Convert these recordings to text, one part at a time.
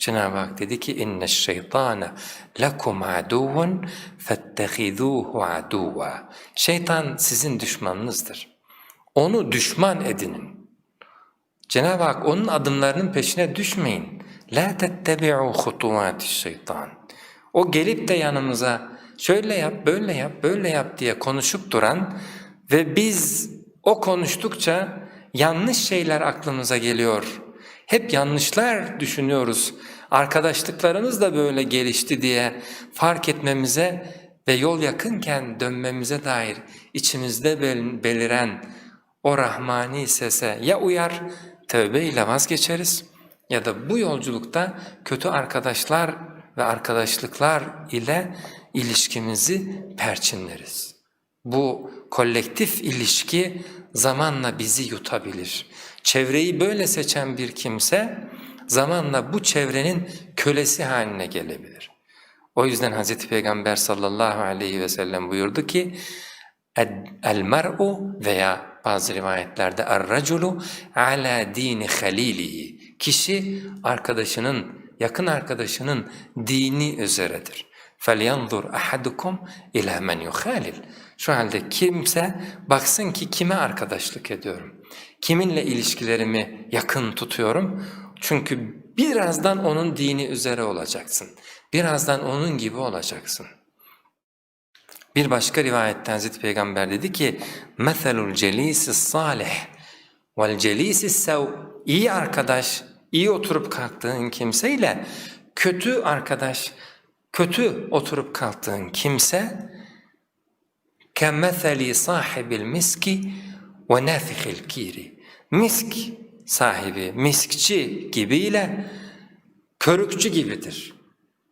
Cenab-ı Hak dedi ki inne şeytane lekum aduvun fettehizuhu aduva. Şeytan sizin düşmanınızdır. Onu düşman edinin. Cenab-ı Hak onun adımlarının peşine düşmeyin. La tettebi'u hutuvati şeytan. O gelip de yanımıza şöyle yap, böyle yap, böyle yap diye konuşup duran ve biz o konuştukça yanlış şeyler aklımıza geliyor. Hep yanlışlar düşünüyoruz. Arkadaşlıklarımız da böyle gelişti diye fark etmemize ve yol yakınken dönmemize dair içimizde bel- beliren o rahmani sese ya uyar, tövbe ile vazgeçeriz ya da bu yolculukta kötü arkadaşlar ve arkadaşlıklar ile ilişkimizi perçinleriz. Bu kolektif ilişki zamanla bizi yutabilir. Çevreyi böyle seçen bir kimse zamanla bu çevrenin kölesi haline gelebilir. O yüzden Hz. Peygamber sallallahu aleyhi ve sellem buyurdu ki el mer'u veya bazı rivayetlerde er-raculu ala dini halilihi. Kişi arkadaşının, yakın arkadaşının dini üzeredir. فَلْيَنْظُرْ أَحَدُكُمْ اِلَى مَنْ يُخَالِلْ Şu halde kimse baksın ki kime arkadaşlık ediyorum, kiminle ilişkilerimi yakın tutuyorum. Çünkü birazdan onun dini üzere olacaksın, birazdan onun gibi olacaksın. Bir başka rivayette Hazreti Peygamber dedi ki مَثَلُ الْجَلِيسِ الصَّالِحِ وَالْجَلِيسِ السَّوْ İyi arkadaş, iyi oturup kalktığın kimseyle kötü arkadaş, kötü oturup kalktığın kimse kemetheli sahibil miski ve nâfihil kiri. Misk sahibi, miskçi gibiyle körükçü gibidir.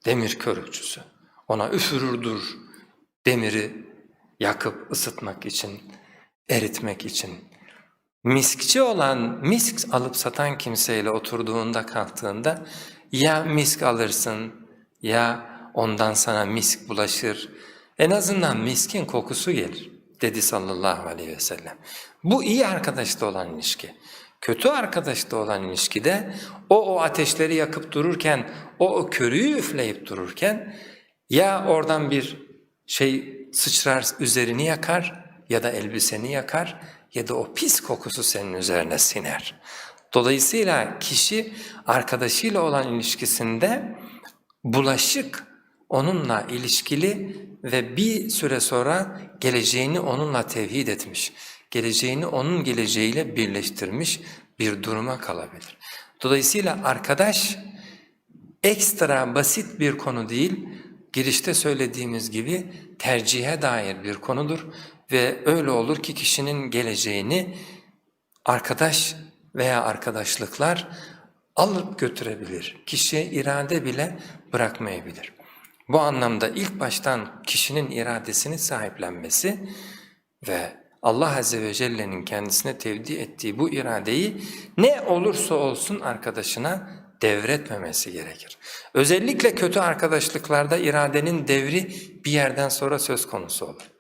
Demir körükçüsü. Ona üfürürdür demiri yakıp ısıtmak için, eritmek için. Miskçi olan, misk alıp satan kimseyle oturduğunda kalktığında ya misk alırsın ya ondan sana misk bulaşır.'' En azından miskin kokusu gelir dedi sallallahu aleyhi ve sellem. Bu iyi arkadaşta olan ilişki. Kötü arkadaşta olan ilişkide o o ateşleri yakıp dururken, o o körüğü üfleyip dururken ya oradan bir şey sıçrar üzerini yakar ya da elbiseni yakar ya da o pis kokusu senin üzerine siner. Dolayısıyla kişi arkadaşıyla olan ilişkisinde bulaşık onunla ilişkili ve bir süre sonra geleceğini onunla tevhid etmiş, geleceğini onun geleceğiyle birleştirmiş bir duruma kalabilir. Dolayısıyla arkadaş ekstra basit bir konu değil, girişte söylediğimiz gibi tercihe dair bir konudur ve öyle olur ki kişinin geleceğini arkadaş veya arkadaşlıklar alıp götürebilir. Kişiye irade bile bırakmayabilir. Bu anlamda ilk baştan kişinin iradesini sahiplenmesi ve Allah Azze ve Celle'nin kendisine tevdi ettiği bu iradeyi ne olursa olsun arkadaşına devretmemesi gerekir. Özellikle kötü arkadaşlıklarda iradenin devri bir yerden sonra söz konusu olur.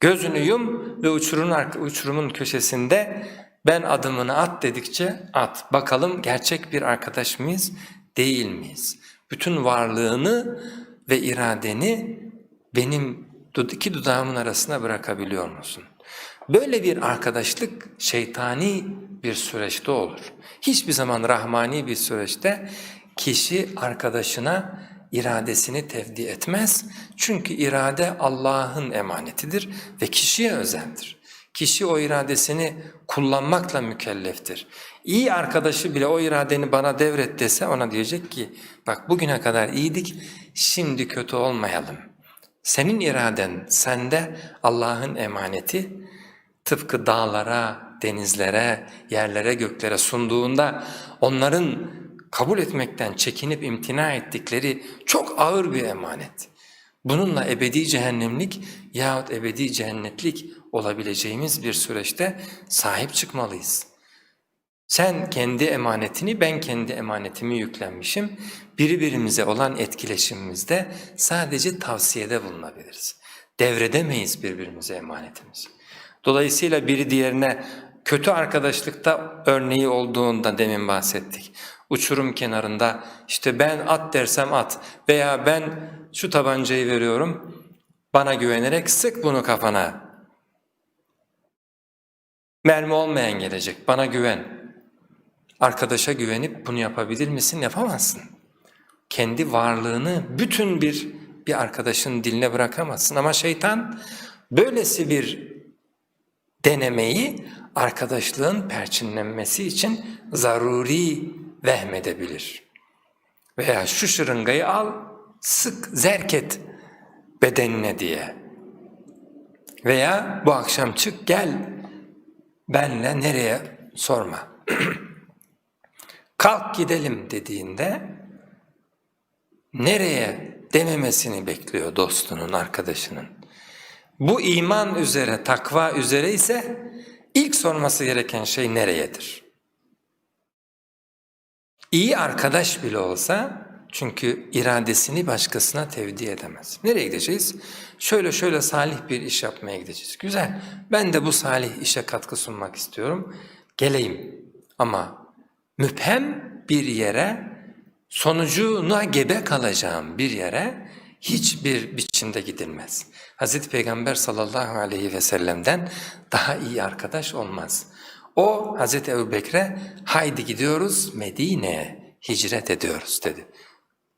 Gözünü yum ve uçurumun, uçurumun köşesinde ben adımını at dedikçe at. Bakalım gerçek bir arkadaş mıyız, değil miyiz? Bütün varlığını ve iradeni benim iki dudağımın arasına bırakabiliyor musun? Böyle bir arkadaşlık şeytani bir süreçte olur. Hiçbir zaman rahmani bir süreçte kişi arkadaşına iradesini tevdi etmez. Çünkü irade Allah'ın emanetidir ve kişiye özeldir. Kişi o iradesini kullanmakla mükelleftir. İyi arkadaşı bile o iradeni bana devret dese ona diyecek ki bak bugüne kadar iyiydik şimdi kötü olmayalım. Senin iraden sende Allah'ın emaneti tıpkı dağlara, denizlere, yerlere, göklere sunduğunda onların kabul etmekten çekinip imtina ettikleri çok ağır bir emanet. Bununla ebedi cehennemlik yahut ebedi cennetlik olabileceğimiz bir süreçte sahip çıkmalıyız. Sen kendi emanetini, ben kendi emanetimi yüklenmişim. Birbirimize olan etkileşimimizde sadece tavsiyede bulunabiliriz. Devredemeyiz birbirimize emanetimizi. Dolayısıyla biri diğerine kötü arkadaşlıkta örneği olduğunda demin bahsettik. Uçurum kenarında işte ben at dersem at veya ben şu tabancayı veriyorum bana güvenerek sık bunu kafana. Mermi olmayan gelecek bana güven. Arkadaşa güvenip bunu yapabilir misin? Yapamazsın. Kendi varlığını bütün bir bir arkadaşın diline bırakamazsın ama şeytan böylesi bir denemeyi arkadaşlığın perçinlenmesi için zaruri vehmedebilir. Veya şu şırıngayı al, sık zerk et bedenine diye. Veya bu akşam çık gel benle nereye sorma. Kalk gidelim dediğinde nereye dememesini bekliyor dostunun, arkadaşının. Bu iman üzere, takva üzere ise ilk sorması gereken şey nereyedir? İyi arkadaş bile olsa çünkü iradesini başkasına tevdi edemez. Nereye gideceğiz? Şöyle şöyle salih bir iş yapmaya gideceğiz. Güzel. Ben de bu salih işe katkı sunmak istiyorum. Geleyim. Ama müphem bir yere, sonucuna gebe kalacağım bir yere hiçbir biçimde gidilmez. Hz. Peygamber sallallahu aleyhi ve sellem'den daha iyi arkadaş olmaz. O Hz. Ebu Bekir'e haydi gidiyoruz Medine'ye hicret ediyoruz dedi.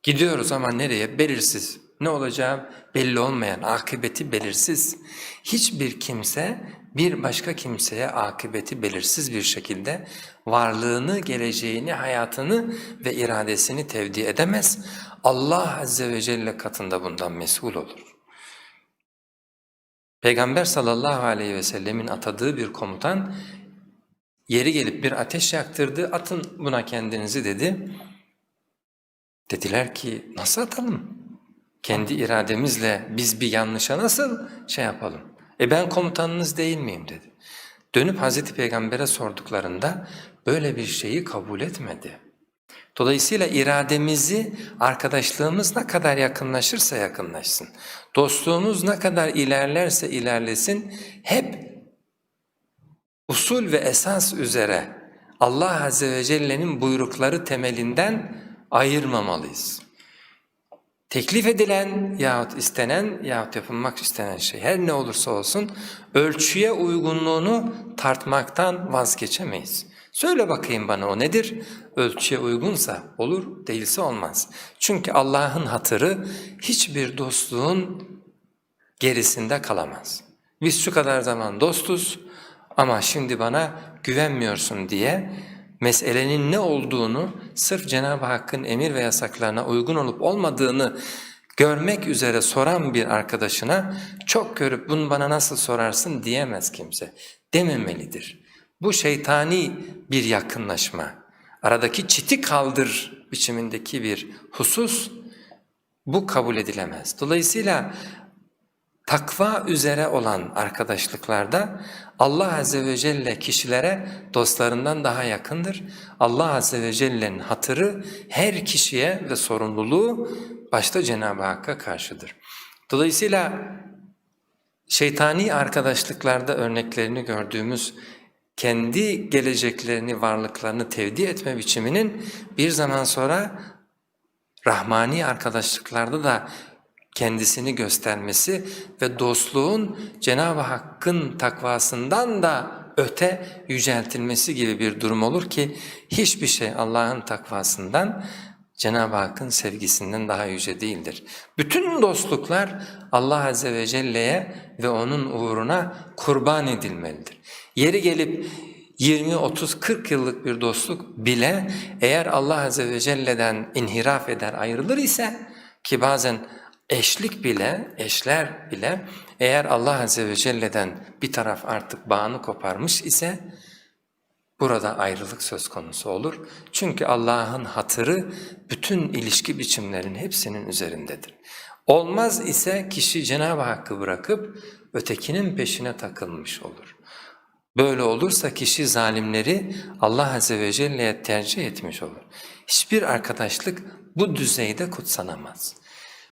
Gidiyoruz ama nereye? Belirsiz. Ne olacağı belli olmayan, akıbeti belirsiz. Hiçbir kimse bir başka kimseye akıbeti belirsiz bir şekilde varlığını, geleceğini, hayatını ve iradesini tevdi edemez. Allah Azze ve Celle katında bundan mesul olur. Peygamber sallallahu aleyhi ve sellemin atadığı bir komutan yeri gelip bir ateş yaktırdı, atın buna kendinizi dedi. Dediler ki nasıl atalım? Kendi irademizle biz bir yanlışa nasıl şey yapalım? E ben komutanınız değil miyim dedi. Dönüp Hazreti Peygamber'e sorduklarında böyle bir şeyi kabul etmedi. Dolayısıyla irademizi arkadaşlığımız ne kadar yakınlaşırsa yakınlaşsın, dostluğumuz ne kadar ilerlerse ilerlesin, hep usul ve esas üzere Allah Azze ve Celle'nin buyrukları temelinden ayırmamalıyız. Teklif edilen yahut istenen yahut yapılmak istenen şey her ne olursa olsun ölçüye uygunluğunu tartmaktan vazgeçemeyiz. Söyle bakayım bana o nedir? Ölçüye uygunsa olur, değilse olmaz. Çünkü Allah'ın hatırı hiçbir dostluğun gerisinde kalamaz. Biz şu kadar zaman dostuz ama şimdi bana güvenmiyorsun diye meselenin ne olduğunu sırf Cenab-ı Hakk'ın emir ve yasaklarına uygun olup olmadığını görmek üzere soran bir arkadaşına çok görüp bunu bana nasıl sorarsın diyemez kimse. Dememelidir. Bu şeytani bir yakınlaşma. Aradaki çiti kaldır biçimindeki bir husus bu kabul edilemez. Dolayısıyla takva üzere olan arkadaşlıklarda Allah Azze ve Celle kişilere dostlarından daha yakındır. Allah Azze ve Celle'nin hatırı her kişiye ve sorumluluğu başta Cenab-ı Hakk'a karşıdır. Dolayısıyla şeytani arkadaşlıklarda örneklerini gördüğümüz kendi geleceklerini, varlıklarını tevdi etme biçiminin bir zaman sonra rahmani arkadaşlıklarda da kendisini göstermesi ve dostluğun Cenab-ı Hakk'ın takvasından da öte yüceltilmesi gibi bir durum olur ki hiçbir şey Allah'ın takvasından Cenab-ı Hakk'ın sevgisinden daha yüce değildir. Bütün dostluklar Allah Azze ve Celle'ye ve O'nun uğruna kurban edilmelidir. Yeri gelip 20, 30, 40 yıllık bir dostluk bile eğer Allah Azze ve Celle'den inhiraf eder ayrılır ise ki bazen eşlik bile, eşler bile eğer Allah Azze ve Celle'den bir taraf artık bağını koparmış ise burada ayrılık söz konusu olur. Çünkü Allah'ın hatırı bütün ilişki biçimlerin hepsinin üzerindedir. Olmaz ise kişi Cenab-ı Hakk'ı bırakıp ötekinin peşine takılmış olur. Böyle olursa kişi zalimleri Allah Azze ve Celle'ye tercih etmiş olur. Hiçbir arkadaşlık bu düzeyde kutsanamaz.